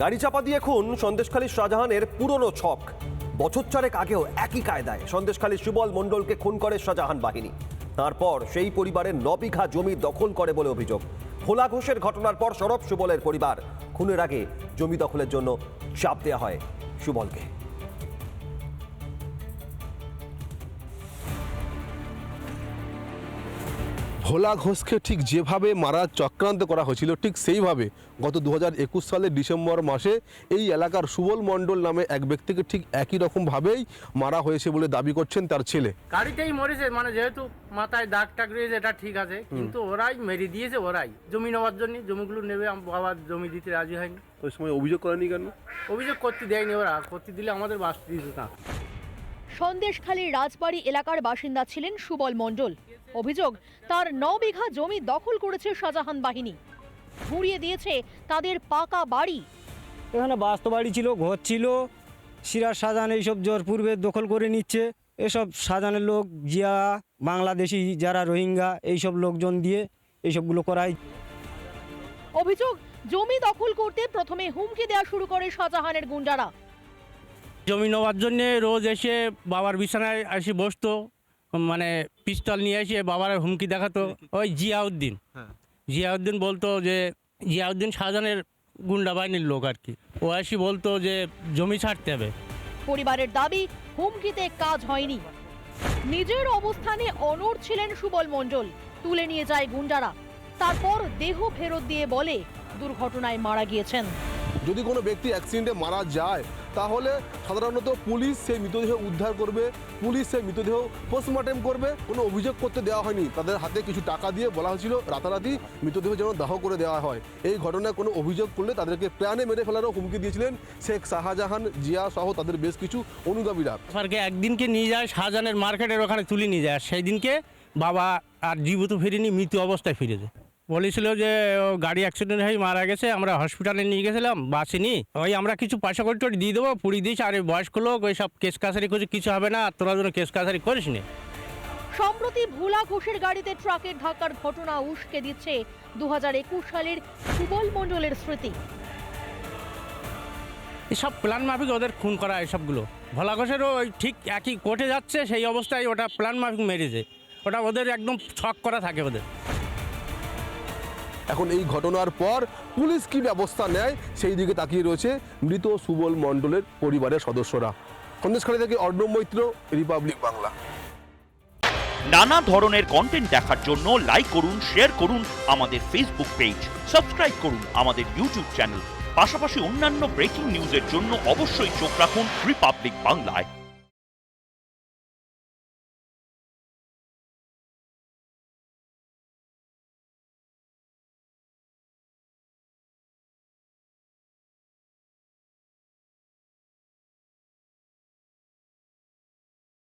গাড়ি চাপা দিয়ে খুন সন্দেশখালীর শাহজাহানের পুরনো ছক। বছর চারেক আগেও একই কায়দায় সন্দেশখালীর সুবল মণ্ডলকে খুন করে শাহজাহান বাহিনী। তারপর সেই পরিবারের ন বিঘা জমি দখল করে বলে অভিযোগ। ভোলা ঘোষের ঘটনার পর সরব সুবলের পরিবার। খুনের আগে জমি দখলের জন্য চাপ দেওয়া হয় সুবলকে। ভোলা ঘোষকে ঠিক যেভাবে মারার চক্রান্ত করা হয়েছিল ঠিক সেইভাবে গত দু হাজার একুশ সালের ডিসেম্বর মাসে এই এলাকার সুবল মণ্ডল নামে এক ব্যক্তিকে ঠিক একই রকমভাবেই মারা হয়েছে বলে দাবি করছেন তার ছেলে। গাড়িতেই মরেছে মানে যেহেতু মাথায় দাগ টাগ রয়েছে এটা ঠিক আছে কিন্তু ওরাই মেরে দিয়েছে ওরাই। জমি নেওয়ার জন্য জমিগুলো নেবে আমার বাবা জমি দিতে রাজি হয়নি। ওই সময় অভিযোগ করেনি কেন? অভিযোগ করতে দেয়নি ওরা করতে দিলে আমাদের বাঁচতে দিত না। সন্দেশখালীর রাজবাড়ি এলাকার বাসিন্দা ছিলেন সুবল মণ্ডল। অভিযোগ তার ন বিঘা জমি দখল করেছে শাহজাহান বাহিনী। ঘুরিয়ে দিয়েছে তাদের পাকা বাড়ি। এখানে বাস্তু বাড়ি ছিল ঘর ছিল সিরাজ শাহজাহান এইসব জোর পূর্বে দখল করে নিচ্ছে। এসব শাহজাহানের লোক জিয়া বাংলাদেশি যারা রোহিঙ্গা এইসব লোকজন দিয়ে এইসবগুলো করায়। অভিযোগ জমি দখল করতে প্রথমে হুমকি দেওয়া শুরু করে শাহজাহানের গুন্ডারা। জমি নেওয়ার জন্য রোজ এসে বাবার বিছানায় এসে বসতো মানে পিস্তল নিয়ে এসে বাবার হুমকি দেখাতো। ওই জিয়াউদ্দিন। জিয়াউদ্দিন বলতো যে জিয়াউদ্দিন শাহজাহানের গুন্ডা বাহিনীর লোক আর কি। ও এসে বলতো যে জমি ছাড়তে হবে। পরিবারের দাবি হুমকিতে কাজ হয়নি। নিজের অবস্থানে অনড় ছিলেন সুবল মণ্ডল। তুলে নিয়ে যায় গুন্ডারা। তারপর দেহ ফেরত দিয়ে বলে দুর্ঘটনায় মারা গিয়েছেন। যদি কোনো ব্যক্তি অ্যাক্সিডেন্টে মারা যায়, তাহলে সাধারণত পুলিশ সেই মৃতদেহ উদ্ধার করবে। পুলিশ সেই মৃতদেহ পোস্টমর্টেম করবে। কোনো অভিযোগ করতে দেওয়া হয়নি। তাদের হাতে কিছু টাকা দিয়ে বলা হয়েছিল, রাতারাতি মৃতদেহ যেন দাহ করে দেওয়া হয়। এই ঘটনায় কোনো অভিযোগ করলে তাদেরকে প্রাণে মেরে ফেলারও হুমকি দিয়েছিলেন শেখ শাহজাহান জিয়া সহ তাদের বেশ কিছু অনুগামীরা। সরকে একদিনকে নিয়ে যায়, শাহজাহানের মার্কেটের ওখানে তুলে নিয়ে যায় সেই দিনকে বাবা আর জীবিত ফিরিনি, মৃত অবস্থায় ফিরেছে বলেছিল যে ও গাড়ি অ্যাক্সিডেন্ট হয়ে মারা গেছে আমরা হসপিটালে নিয়ে গেছিলাম বাসিনি ওই আমরা কিছু পয়সা করে টোরে দিয়ে দেবো পুড়ি দিয়েছি আর বয়স্ক লোক ওই সব কেস কাছারি করছে কিছু হবে না আর তোরা যেন কেস কাছারি করিস নি। সম্প্রতি ভোলা ঘোষের গাড়িতে ট্রাকের ধাক্কার ঘটনা উস্কে দিচ্ছে দু হাজার একুশ সালের সুবল মণ্ডলের স্মৃতি। এসব প্ল্যান মাফিক ওদের খুন করা এসবগুলো। ভোলা ঘোষেরও ওই ঠিক একই কোর্টে যাচ্ছে সেই অবস্থায় ওটা প্ল্যান মাফিক মেরেছে। ওটা ওদের একদম ছক করা থাকে ওদের। এখন এই ঘটনার পর পুলিশ কি ব্যবস্থা নেয় সেই দিকে তাকিয়ে রয়েছে মৃত সুবল মণ্ডলের পরিবারের সদস্যরা। সন্দেশখালী থেকে অর্ণব মৈত্র, রিপাবলিক বাংলা। নানা ধরনের কন্টেন্ট দেখার জন্য লাইক করুন শেয়ার করুন আমাদের ফেসবুক পেজ সাবস্ক্রাইব করুন আমাদের ইউটিউব চ্যানেল পাশাপাশি অন্যান্য ব্রেকিং নিউজের জন্য অবশ্যই চোখ রাখুন রিপাবলিক বাংলায়